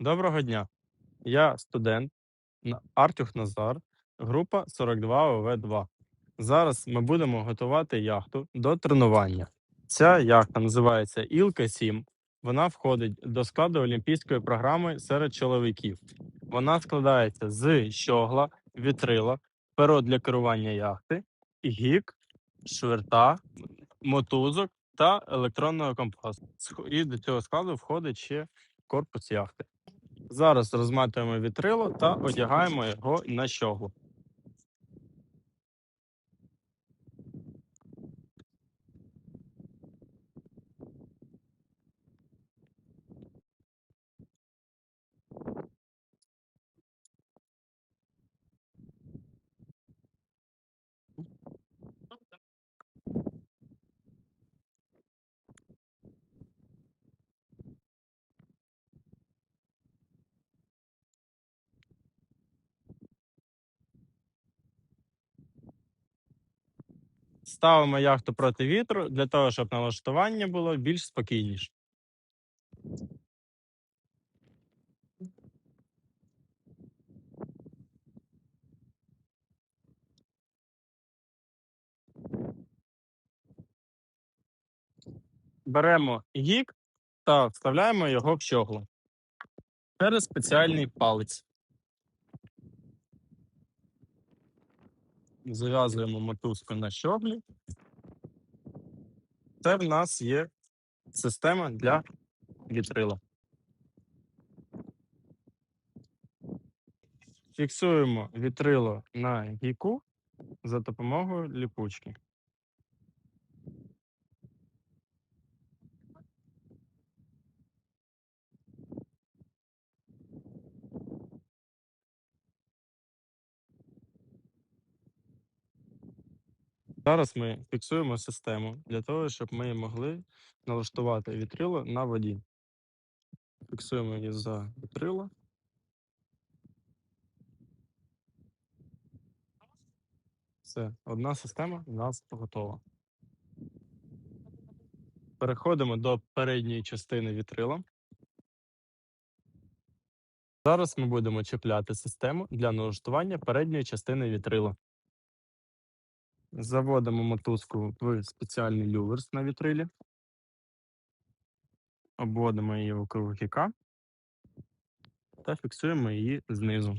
Доброго дня. Я студент Артюх Назар, група 42 ОВ2. Зараз ми будемо готувати яхту до тренування. Ця яхта називається Ілка 7. Вона входить до складу олімпійської програми серед чоловіків. Вона складається з щогла, вітрила, перо для керування яхти, гік, шверта, мотузок та електронного компасу. І до цього складу входить ще корпус яхти. Зараз розматуємо вітрило та одягаємо його на щоглу. Ставимо яхту проти вітру для того, щоб налаштування було більш спокійніше. Беремо гік та вставляємо його в щоглу через спеціальний палець. Зав'язуємо мотузку на щоблі. Це в нас є система для вітрила. Фіксуємо вітрило на гіку за допомогою ліпучки. Зараз ми фіксуємо систему для того, щоб ми могли налаштувати вітрило на воді. Фіксуємо її за вітрило. Все, одна система у нас готова. Переходимо до передньої частини вітрила. Зараз ми будемо чіпляти систему для налаштування передньої частини вітрила. Заводимо мотузку в спеціальний люверс на вітрилі. Обводимо її вокруг гіка та фіксуємо її знизу.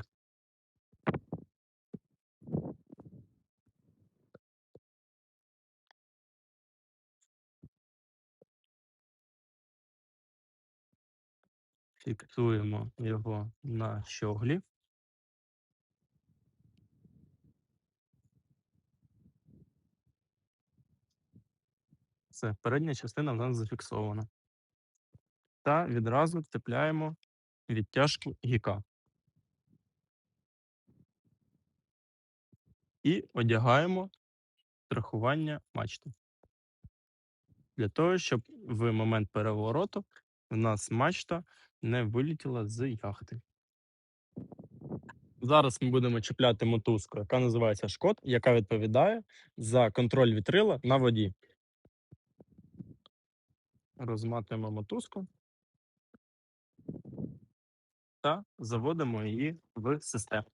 Фіксуємо його на щоглі. Все, передня частина в нас зафіксована. Та відразу цепляємо відтяжку гіка. І одягаємо страхування мачти. Для того, щоб в момент перевороту в нас мачта не вилетіла з яхти. Зараз ми будемо чіпляти мотузку, яка називається шкот, яка відповідає за контроль вітрила на воді. Розматуємо мотузку та заводимо її в систему.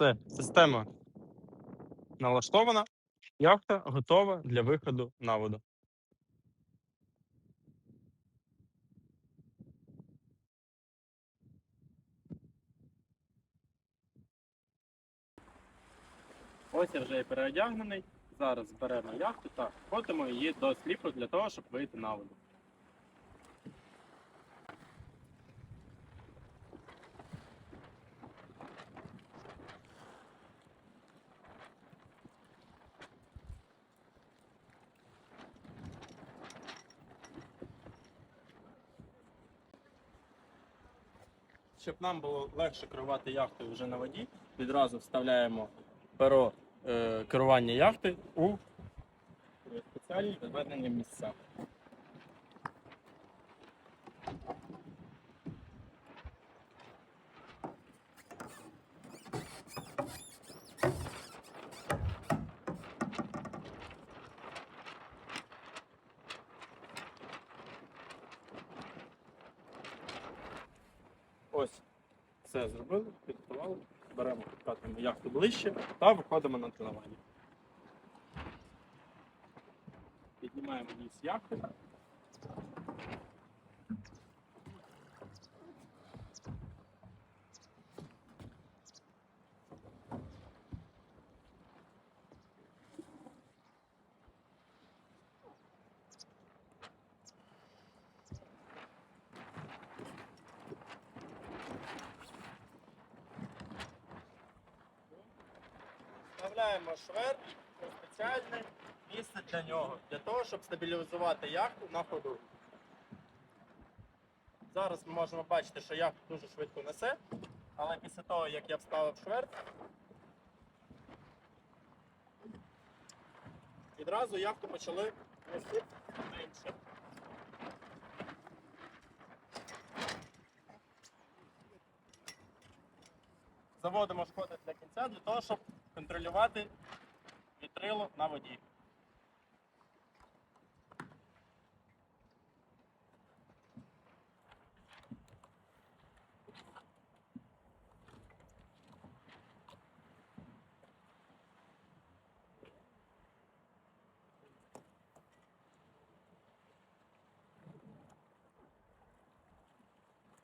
Все, система налаштована, яхта готова для виходу на воду. Ось я вже і переодягнений. Зараз беремо яхту та входимо її до сліпу для того, щоб вийти на воду. Щоб нам було легше керувати яхтою вже на воді, відразу вставляємо перо е, керування яхти у спеціальні відведені місця. Ось все зробили, підготували, беремо, підкатуємо яхту ближче та виходимо на тренування. Піднімаємо ніс яхти. Вставляємо швер спеціальне місце для нього, для того, щоб стабілізувати яхту на ходу. Зараз ми можемо бачити, що яхту дуже швидко несе, але після того, як я вставив швер, відразу яхту почали нести менше. Заводимо шкоди для кінця для того, щоб контролювати вітрило на воді.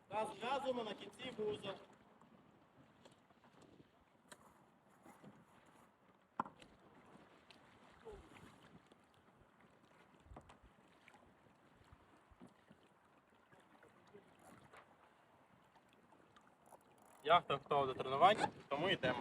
Та зв'язуємо на кінці вузол. Яхта хто до тренувань, тому йдемо.